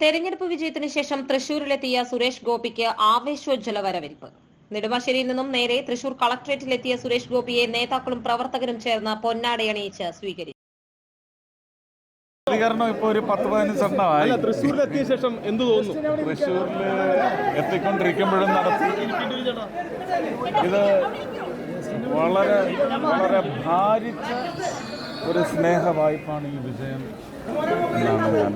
തെരഞ്ഞെടുപ്പ് വിജയത്തിന് ശേഷം തൃശൂരിലെത്തിയ സുരേഷ് ഗോപിക്ക് ആവേശോജ്വല വരവേൽപ്പ്. നെടുമ്പാശ്ശേരിയിൽ നിന്നും നേരെ തൃശൂർ കളക്ടറേറ്റിലെത്തിയ സുരേഷ് ഗോപിയെ നേതാക്കളും പ്രവർത്തകരും ചേർന്ന് പൊന്നാടയണിയിച്ച് സ്വീകരിച്ചു. പ്രതികരണം ഇപ്പോൾ ഒരു പത്ത് പതിനഞ്ചെണ്ണമായി അല്ല തൃശ്ശൂരിലെത്തിയ ശേഷം എന്ത് തോന്നുന്നു? തൃശ്ശൂരിൽ എത്തിക്കൊണ്ടിരിക്കുമ്പോഴും നടത്തി. ഇത് വളരെ വളരെ ഭാരിച്ച ഒരു സ്നേഹ വായ്പാണ് ഈ വിജയം എന്നാണ് ഞാൻ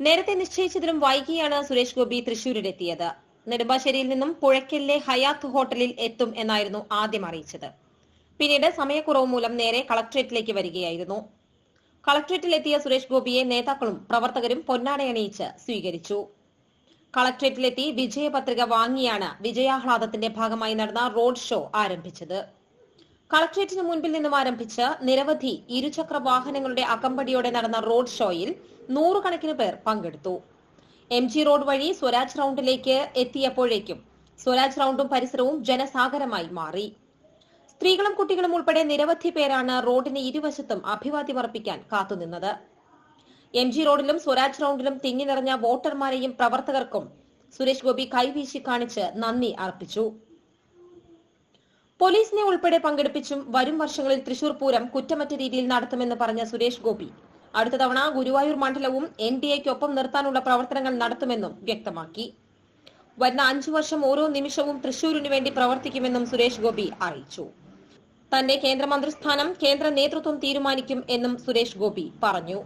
നേരത്തെ നിശ്ചയിച്ചതിലും വൈകിയാണ് സുരേഷ് ഗോപി തൃശൂരിലെത്തിയത്. നെടുമ്പാശ്ശേരിയിൽ നിന്നും പുഴയ്ക്കലിലെ ഹയാത്ത് ഹോട്ടലിൽ എത്തും എന്നായിരുന്നു ആദ്യം അറിയിച്ചത്. പിന്നീട് സമയക്കുറവ് മൂലം നേരെ കളക്ട്രേറ്റിലേക്ക് വരികയായിരുന്നു. കളക്ട്രേറ്റിലെത്തിയ സുരേഷ് ഗോപിയെ നേതാക്കളും പ്രവർത്തകരും പൊന്നാടയണിയിച്ച് സ്വീകരിച്ചു. കളക്ട്രേറ്റിലെത്തി വിജയപത്രിക വാങ്ങിയാണ് വിജയാഹ്ലാദത്തിന്റെ ഭാഗമായി നടന്ന റോഡ് ഷോ ആരംഭിച്ചത്. കളക്ടറേറ്റിന് മുൻപിൽ നിന്നും ആരംഭിച്ച് നിരവധി ഇരുചക്ര വാഹനങ്ങളുടെ അകമ്പടിയോടെ നടന്ന റോഡ് ഷോയിൽ നൂറുകണക്കിന് പേർ പങ്കെടുത്തു. എം ജി റോഡ് വഴി സ്വരാജ് റൌണ്ടിലേക്ക് എത്തിയപ്പോഴേക്കും സ്വരാജ് റൌണ്ടും പരിസരവും ജനസാഗരമായി മാറി. സ്ത്രീകളും കുട്ടികളും ഉൾപ്പെടെ നിരവധി പേരാണ് റോഡിന് ഇരുവശത്തും അഭിവാദ്യമർപ്പിക്കാൻ കാത്തുനിന്നത്. എം ജി റോഡിലും സ്വരാജ് റൌണ്ടിലും തിങ്ങി നിറഞ്ഞ വോട്ടർമാരെയും പ്രവർത്തകർക്കും സുരേഷ് ഗോപി കൈവീശി കാണിച്ച് നന്ദി അർപ്പിച്ചു. പോലീസിനെ ഉൾപ്പെടെ പങ്കെടുപ്പിച്ചും വരും വർഷങ്ങളിൽ തൃശൂർ പൂരം കുറ്റമറ്റ രീതിയിൽ നടത്തുമെന്ന് പറഞ്ഞ സുരേഷ് ഗോപി. അടുത്ത തവണ ഗുരുവായൂർ മണ്ഡലവും എൻ ഡി എക്കൊപ്പം നിർത്താനുള്ള പ്രവർത്തനങ്ങൾ നടത്തുമെന്നും വ്യക്തമാക്കി. വരുന്ന അഞ്ചു വർഷം ഓരോ നിമിഷവും തൃശൂരിനു വേണ്ടി പ്രവർത്തിക്കുമെന്നും സുരേഷ് ഗോപി അറിയിച്ചു. തന്റെ കേന്ദ്രമന്ത്രിസ്ഥാനം കേന്ദ്ര നേതൃത്വം തീരുമാനിക്കും എന്നും സുരേഷ് ഗോപി പറഞ്ഞു.